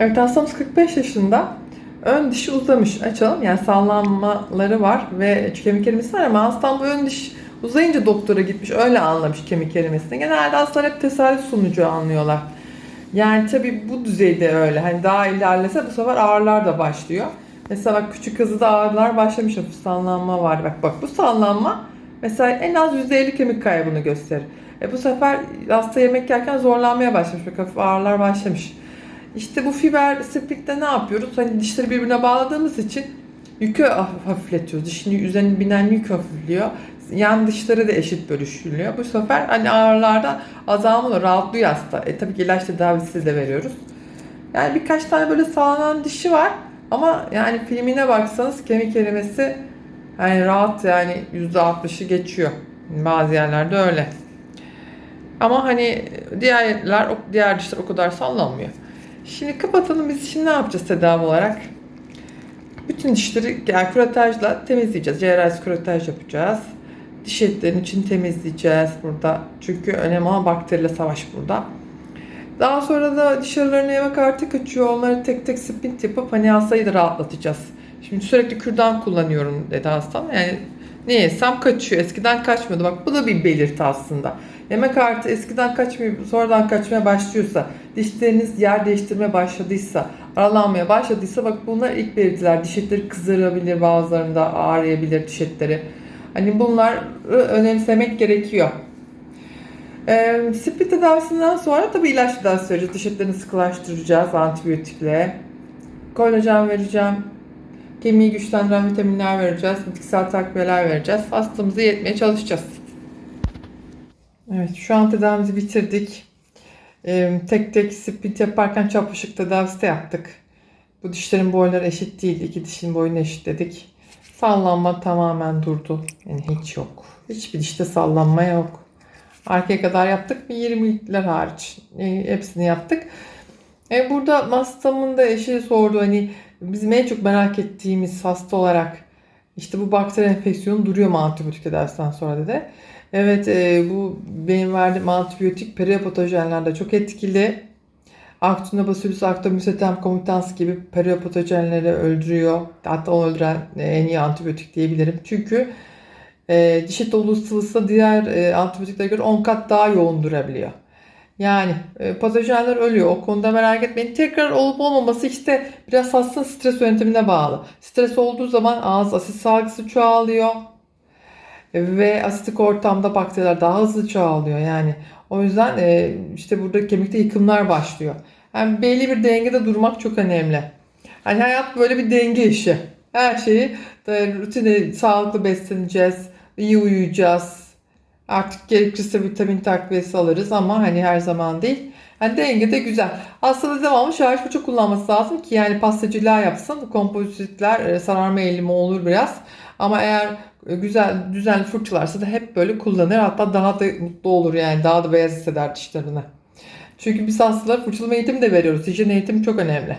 Evet hastamız 45 yaşında. Ön dişi uzamış. Açalım. Yani sallanmaları var ve kemik erimesi var ama hastam bu ön diş uzayınca doktora gitmiş. Öyle anlamış kemik erimesini. Genelde hastalar hep tesadüf sonucu anlıyorlar. Yani tabii bu düzeyde öyle. Hani daha ilerlese bu sefer ağrılar da başlıyor. Mesela bak küçük kızı da ağrılar başlamış. Hafif sallanma var. Bak bak bu sallanma mesela en az %50 kemik kaybını gösterir. E bu sefer hasta yemek yerken zorlanmaya başlamış. Bak hafif ağrılar başlamış. İşte bu fiber spikte ne yapıyoruz? Hani dişleri birbirine bağladığımız için yükü hafif hafifletiyoruz. Dişin üzerine binen yük hafifliyor. Yan dişleri de eşit bölüşülüyor. Bu sefer hani ağrılarda azalma olur. Rahatlıyor hasta. E tabii ki ilaç tedavisi de veriyoruz. Yani birkaç tane böyle sağlanan dişi var. Ama yani filmine baksanız kemik erimesi yani rahat yani %60'ı geçiyor. Bazı yerlerde öyle. Ama hani diğerler, diğer dişler o kadar sallanmıyor. Şimdi kapatalım biz şimdi ne yapacağız tedavi olarak? Bütün dişleri yani küretajla temizleyeceğiz. Cerrahi küretaj yapacağız. Diş etlerini için temizleyeceğiz burada. Çünkü önemli olan bakteriyle savaş burada. Daha sonra da dışarılarına yemek artık kaçıyor. Onları tek tek sprint yapıp hani hastayı da rahatlatacağız. Şimdi sürekli kürdan kullanıyorum dedi hastam. Yani ne yesem kaçıyor. Eskiden kaçmıyordu. Bak bu da bir belirti aslında. Yemek artı eskiden kaçmıyor, sonradan kaçmaya başlıyorsa, dişleriniz yer değiştirmeye başladıysa, aralanmaya başladıysa bak bunlar ilk belirtiler. Diş etleri kızarabilir, bazılarında ağrıyabilir diş etleri. Hani bunları önemsemek gerekiyor. Ee, split tedavisinden sonra tabii ilaç tedavisi vereceğiz. Diş etlerini sıkılaştıracağız antibiyotikle. Kolajen vereceğim. Kemiği güçlendiren vitaminler vereceğiz. Bitkisel takviyeler vereceğiz. Hastamızı yetmeye çalışacağız. Evet şu an tedavimizi bitirdik. Ee, tek tek split yaparken çapışık tedavisi de yaptık. Bu dişlerin boyları eşit değil. İki dişin boyunu eşitledik. Sallanma tamamen durdu. Yani hiç yok. Hiçbir dişte sallanma yok. Arkaya kadar yaptık. Bir 20'likler hariç. E, hepsini yaptık. E, burada hastamın da eşi sordu hani bizim en çok merak ettiğimiz hasta olarak işte bu bakteri enfeksiyonu duruyor mu antibiyotik tedavisinden sonra dedi. Evet e, bu benim verdiğim antibiyotik periyopatojenlerde çok etkili. Actinobacillus actomycetem comitans gibi periyopatojenleri öldürüyor. Hatta onu öldüren e, en iyi antibiyotik diyebilirim. Çünkü e, diş eti sıvısı diğer e, antibiyotiklere göre 10 kat daha yoğun durabiliyor. Yani e, patojenler ölüyor. O konuda merak etmeyin. Tekrar olup olmaması işte biraz hastanın stres yönetimine bağlı. Stres olduğu zaman ağız asit salgısı çoğalıyor. Ve asitik ortamda bakteriler daha hızlı çoğalıyor. Yani o yüzden e, işte burada kemikte yıkımlar başlıyor. Yani belli bir dengede durmak çok önemli. Hani hayat böyle bir denge işi. Her şeyi de rutine sağlıklı besleneceğiz, iyi uyuyacağız. Artık gerekirse vitamin takviyesi alırız ama hani her zaman değil. Yani denge de güzel. Aslında devamlı şarj fırça kullanması lazım ki yani pastacılığa yapsın. Kompozitler e, sararma eğilimi olur biraz. Ama eğer güzel düzenli fırçalarsa da hep böyle kullanır. Hatta daha da mutlu olur yani. Daha da beyaz hisseder dişlerini. Çünkü biz hastalara fırçalama eğitimi de veriyoruz. Hijyen eğitimi çok önemli.